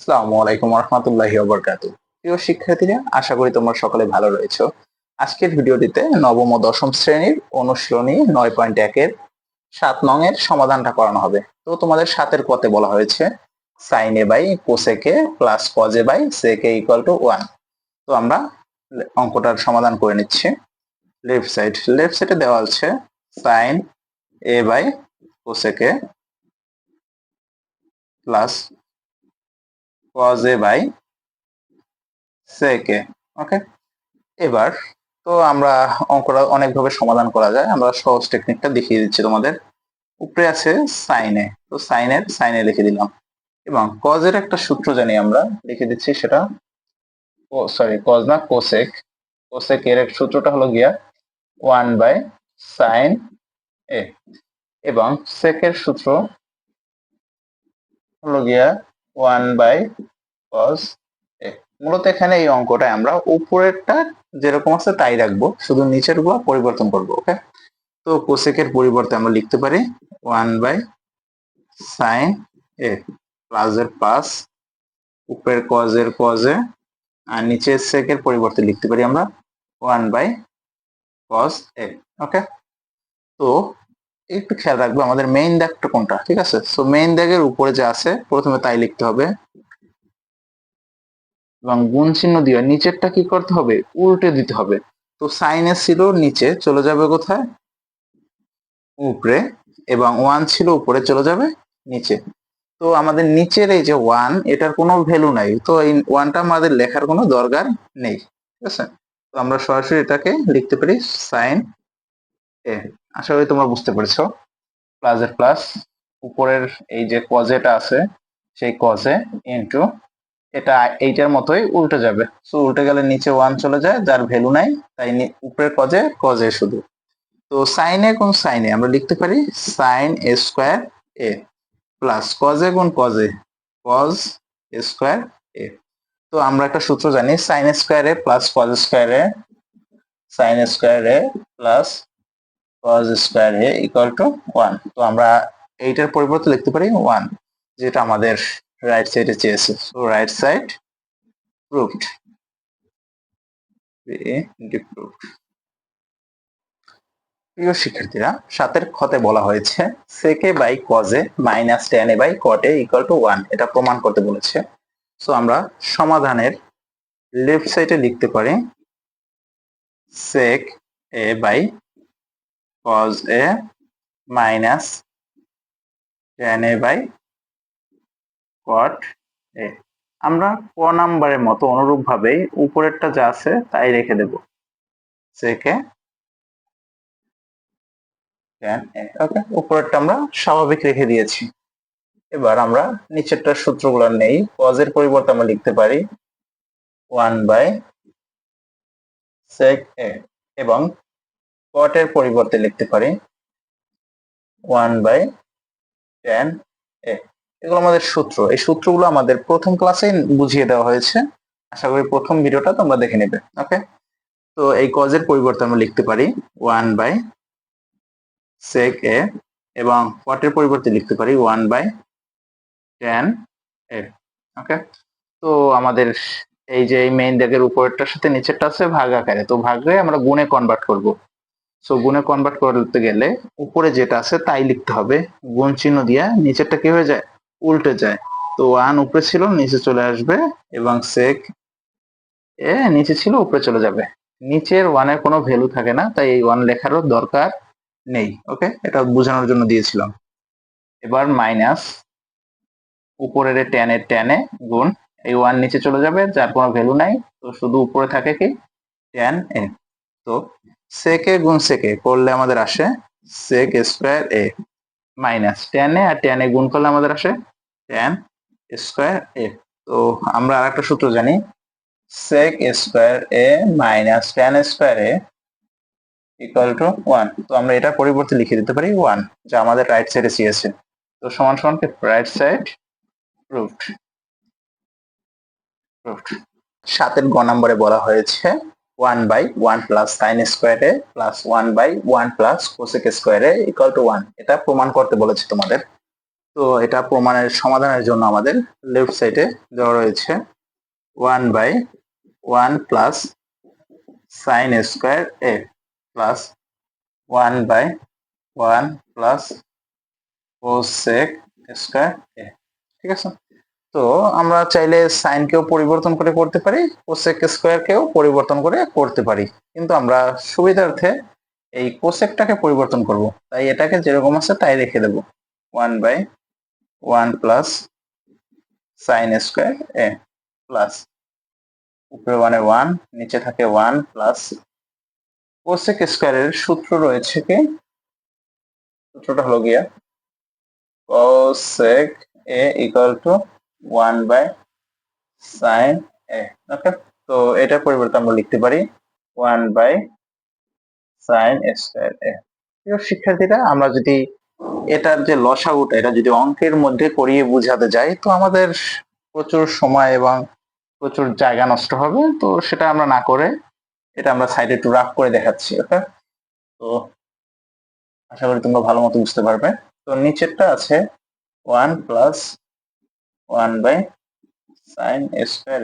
আসসালামু আলাইকুম রহমতুল্লাহি বরকাত প্রিয় শিক্ষার্থীরা, আশা করি তোমরা সকলে ভালো রয়েছো। আজকের ভিডিওটিতে নবম ও দশম শ্রেণির অনুশীলনী নয় পয়েন্ট একের সাত নং এর সমাধানটা করানো হবে। তো তোমাদের সাতের কতে বলা হয়েছে sin A by cosec A plus cos A by sec A equal to one তো আমরা অঙ্কটার সমাধান করে নিচ্ছি। লেফট সাইড লেফট সাইডে দেওয়া আছে sin A by cosec A plus cos a by sec a okay এবার তো আমরা অঙ্কটা অনেকভাবে সমাধান করা যায়। আমরা সহজ টেকনিকটা দেখিয়ে দিচ্ছি তোমাদের। উপরে আছে সাইনে তো সাইনের সাইনে লিখে দিলাম। এবং কজের একটা সূত্র জানি আমরা, লিখে দিচ্ছি সেটা সরি কজ না কোসেক কোসেক এর এক সূত্রটা হলো গিয়া ওয়ান বাই সাইন এ। এবং সেকের সূত্র হলো গিয়া ওয়ান বাই কস এ। মূলত এখানে এই অঙ্কটা আমরা উপরেরটা যেরকম আছে তাই রাখব, শুধু নিচেরগুলো পরিবর্তন করব, ওকে? তো কোসেকের পরিবর্তে আমরা লিখতে পারি one by sin A plus এর প্লাস উপরের কজ এর কজ আর নিচের সেকের পরিবর্তে লিখতে পারি আমরা one by cos A, okay? তো একটু খেয়াল রাখব, আমাদের মেইন দাগটা কোনটা, ঠিক আছে? সো মেইন দাগের উপরে যে আছে, প্রথমে তাই লিখতে হবে। এবং গুণ চিহ্ন দিয়ে নিচেরটা কি করতে হবে? উল্টে দিতে হবে। তো সাইনে ছিল নিচে, চলে যাবে কোথায়? উপরে। এবং ওয়ান ছিল উপরে, চলে যাবে নিচে। তো, আমাদের নিচের এই যে ওয়ান এটার কোনো ভ্যালু নাই। তো, এই ওয়ানটা আমাদের লেখার কোনো দরকার নেই, ঠিক আছে? তো, আমরা সরাসরি এটাকে লিখতে পারি সাইন এ আশা করি তোমরা বুঝতে পেরেছ। প্লাস এর প্লাস উপরের এই যে কজেটা আছে, সেই কজে ইন্টু এটা এইটার মতোই উল্টে যাবে। সো উল্টে গেলে নিচে ওয়ান চলে যায়, যার ভ্যালু নাই, তাই উপরের কজে কজে শুধু। তো সাইনে কোন সাইনে আমরা লিখতে পারি sin A square A plus cos A কোন কজে কজ এ স্কোয়ার এ তো আমরা একটা সূত্র জানি sin square A plus cos square A sin square A plus cos square A equal to one তো আমরা এইটার পরিবর্তে লিখতে পারি ওয়ান যেটা আমাদের রাইট সাইডে চেয়েছে। So right side proved disproved প্রিয় শিক্ষার্থীরা, সাতের খতে বলা হয়েছে sec A by cos A minus tan A by cot A equal to one এটা প্রমাণ করতে বলেছে। সো আমরা সমাধানের লেফট সাইডে লিখতে পারি sec A by cos A minus tan A by cot A আমরা ক নাম্বারের মতো অনুরূপভাবে উপরেরটা যা আছে তাই রেখে দেব। সেকে ওকে উপরেরটা আমরা স্বাভাবিক রেখে দিয়েছি। এবার আমরা নিচেরটা সূত্রগুলো নেই। কজের পরিবর্তে আমরা লিখতে পারি ওয়ান বাই সেক এবং কটের পরিবর্তে লিখতে পারি ওয়ান বাই টেন এ এগুলো আমাদের সূত্র। এই সূত্রগুলো আমাদের প্রথম ক্লাসে বুঝিয়ে দেওয়া হয়েছে। আশা করি প্রথম ভিডিওটা তোমরা দেখে নেবে। ওকে তো এই কজের পরিবর্তে আমরা লিখতে পারি ওয়ান বাই সেক এ এবং কটের পরিবর্তে লিখতে পারি one by tan A okay তো আমাদের এই যে এই মেইন দাগের উপরেরটার সাথে নিচেরটা আছে ভাগ আকারে। তো ভাগে আমরা গুণে কনভার্ট করব। সো গুণে কনভার্ট করতে গেলে উপরে যেটা আছে তাই লিখতে হবে। গুণ চিহ্ন দিয়ে নিচেরটা কি হয়ে যায়? উল্টে যায়। তো ওয়ান উপরে ছিল, নিচে চলে আসবে এবং সেক এ নিচে ছিল, উপরে চলে যাবে। নিচের ওয়ানের কোনো ভ্যালু থাকে না, তাই এই ওয়ান লেখারও দরকার নেই ওকে এটা বোঝানোর জন্য দিয়েছিলাম। এবার মাইনাস উপরের টেনের টেনে গুণ, এই ওয়ান নিচে চলে যাবে, যার কোনো ভ্যালু নাই। তো শুধু উপরে থাকে কি? Tan A. তো সেকে গুণ সেকে করলে আমাদের আসে sec square A. Minus tan A, আর টেন এ গুণ করলে আমাদের আসে টেন স্কোয়ার এ। তো আমরা আর একটা সূত্র জানি, sec square A minus tan square A equal to one তো আমরা এটা পরিবর্তে লিখে দিতে পারি ওয়ান যা আমাদের রাইট সাইডে চেয়েছে। তো সমান সমান রাইট সাইড রুট রুট সাতের গ নম্বরে বলা হয়েছে one by one plus sine square A plus one by one plus cosec square A equal to one এটা প্রমাণ করতে বলেছে তোমাদের। তো এটা প্রমাণের সমাধানের জন্য আমাদের লেফট সাইডে দেওয়া রয়েছে one by one plus sine square A plus one by one plus cosec square A. ঠিক আছে? তো আমরা চাইলে সাইনকেও পরিবর্তন করে করতে পারি কোসেক স্কোয়ারকেও পরিবর্তন করে করতে পারি। কিন্তু আমরা সুবিধার্থে এই কোসেকটাকে পরিবর্তন করব। তাই এটাকে যেরকম আছে তাই রেখে দেব। One by one plus sine square A plus উপরে ওয়ানে ওয়ান নিচে থাকে ওয়ান প্লাস কোসেক স্কোয়ারের সূত্র রয়েছে কি? সূত্রটা হলো গিয়া cosec A equal to 1 by sine A okay তো এটা পরিবর্তে আমরা লিখতে পারি 1 by sin স্কয়ার a প্রিয় শিক্ষার্থীরা, আমরা যদি এটার যে লসাগুটা, এটা যদি অঙ্কের মধ্যে করিয়ে বোঝাতে যাই, তো আমাদের প্রচুর সময় এবং প্রচুর জায়গা নষ্ট হবে। তো সেটা আমরা না করে এটা আমরা সাইডে একটু রাফ করে দেখাচ্ছি ওকে তো আশা করি তোমরা ভালো মতো বুঝতে পারবে। তো নিচেরটা আছে one plus one by sine square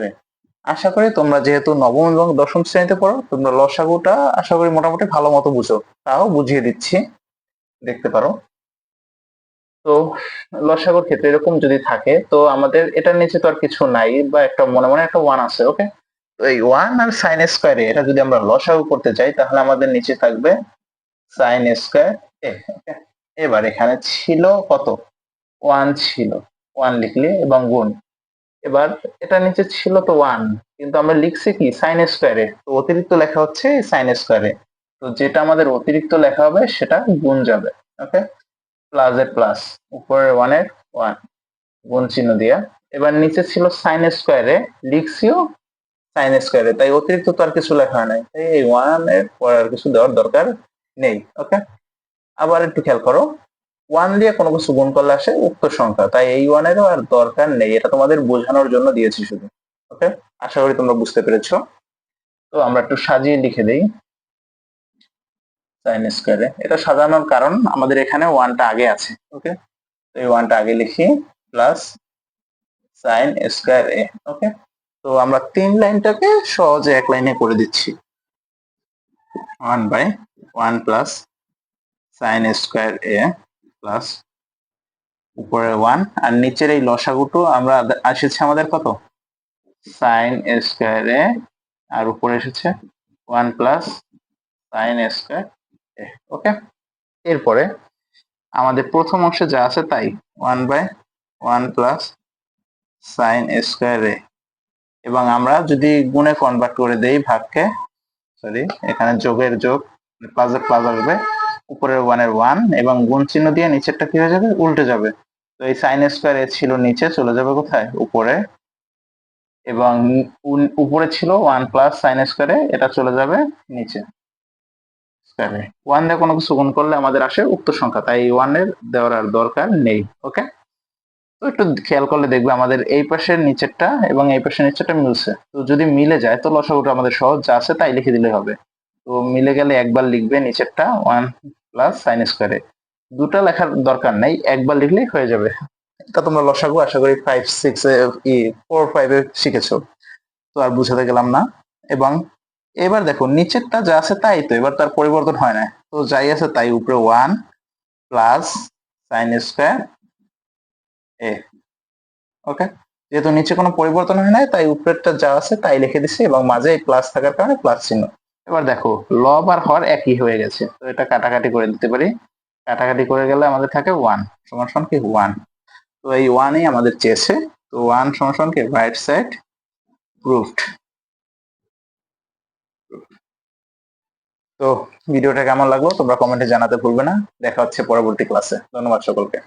আশা করি তোমরা যেহেতু নবম এবং দশম শ্রেণীতে পড়ো, তোমরা লসাগুটা আশা করি মোটামুটি ভালো মতো বুঝো। তাও বুঝিয়ে দিচ্ছি, দেখতে পারো। তো লসাগুর ক্ষেত্রে এরকম যদি থাকে, তো আমাদের এটার নিচে তো আর কিছু নাই বা একটা মনে মনে একটা ওয়ান আছে ওকে তো এই ওয়ান আর সাইন স্কোয়ারে এটা যদি আমরা লসাগু করতে চাই, তাহলে আমাদের নিচে থাকবে সাইন স্কোয়ার এ এবার এখানে ছিল কত? ওয়ান ছিল। ওয়ান লিখলে এবং গুণ। এবার এটা নিচে ছিল তো ওয়ান কিন্তু আমরা লিখছি কি? সাইন স্কোয়ারে তো অতিরিক্ত লেখা হচ্ছে সাইন স্কোয়ারে তো যেটা আমাদের অতিরিক্ত লেখা হবে সেটা গুণ যাবে ওকে প্লাস এর প্লাস উপরে ওয়ানের ওয়ান গুণ চিহ্ন দিয়া। এবার নিচে ছিল সাইন স্কোয়ারে লিখছিও সাইন স্কোয়ারে তাই অতিরিক্ত তো আর কিছু লেখা নাই। তাই এই ওয়ানের পরে আর কিছু দেওয়ার দরকার নেই ওকে আবার একটু খেয়াল করো। ওয়ান দিয়ে কোনো কিছু গুণ করলে আসে উক্ত সংখ্যা। তাই এই ওয়ানেরও আর দরকার নেই, এটা তোমাদের বোঝানোর জন্য দিয়েছি শুধু। ওকে আশা করি তোমরা বুঝতে পেরেছ। তো আমরা একটু সাজিয়ে লিখে দেই। সাইন স্কোয়ারে এটা সাজানোর কারণ আমাদের এখানে ওয়ানটা আগে আছে। ওকে তো এই ওয়ানটা আগে লিখি plus sine square A. Okay তো আমরা তিন লাইনটাকে সহজে এক লাইনে করে দিচ্ছি। One by one plus sine square A. Plus উপরে ওয়ান আর নিচের এই লসাগুটো আমরা এসেছে আমাদের কত? সাইন স্কোয়ারে আর উপরে এসেছে one plus sine square okay এরপরে আমাদের প্রথম অংশে যা আছে তাই one by one plus sine square A এবং আমরা যদি গুণে কনভার্ট করে দেই ভাগকে সরি এখানে যোগের যোগ প্লাসের প্লাস আসবে উপরের ওয়ানের ওয়ান এবং গুণ চিহ্ন দিয়ে নিচেরটা কি হয়ে যাবে? উল্টে যাবে। তো এই সাইন স্কোয়ার এ ছিল নিচে, চলে যাবে কোথায়? উপরে। এবং উপরে ছিল ওয়ান প্লাস সাইন স্কোয়ারে এটা চলে যাবে নিচে স্কোয়ারে ওয়ান দিয়ে কোনো কিছু গুণ করলে আমাদের আসে উক্ত সংখ্যা। তাই ওয়ানের দেওয়ার আর দরকার নেই, ওকে? তো একটু খেয়াল করলে দেখবে আমাদের এই পাশের নিচেরটা এবং এই পাশের নিচেরটা মিলছে। তো যদি মিলে যায়, তো লসাগুটা আমাদের সহজ, যা আছে তাই লিখে দিলে হবে। তো মিলে গেলে একবার লিখবে নিচেরটা ওয়ান প্লাস সাইন স্কোয়ারে দুটা লেখার দরকার নেই, একবার লিখলেই হয়ে যাবে। তা তোমরা লসাগু আশা করি ফাইভ সিক্স ই ফোর ফাইভে শিখেছো। তো আর বুঝাতে গেলাম না। এবং এবার দেখো, নিচেরটা যা আছে তাই তো, এবার তার পরিবর্তন হয় না। তো যাই আছে তাই, উপরে one plus sine square A. Okay যেহেতু নিচে কোনো পরিবর্তন হয় নাই, তাই উপরেরটা যা আছে তাই লিখে দিছি, এবং মাঝে প্লাস থাকার কারণে প্লাস চিহ্ন। এবার দেখো লব আর হর একই হয়ে গেছে। তো এটা কাটাকাটি করে দিতে পারি। কাটাকাটি করে গেলে আমাদের থাকে ওয়ান সমান সমান কি? ওয়ান তো এই ওয়ানই আমাদের চেয়েছে। তো ওয়ান সমান সমান কি? রাইট সাইড প্রুফড তো ভিডিওটা কেমন লাগল? তোমরা কমেন্টে জানাতে ভুলবে না। দেখা হচ্ছে পরবর্তী ক্লাসে ধন্যবাদ সকলকে।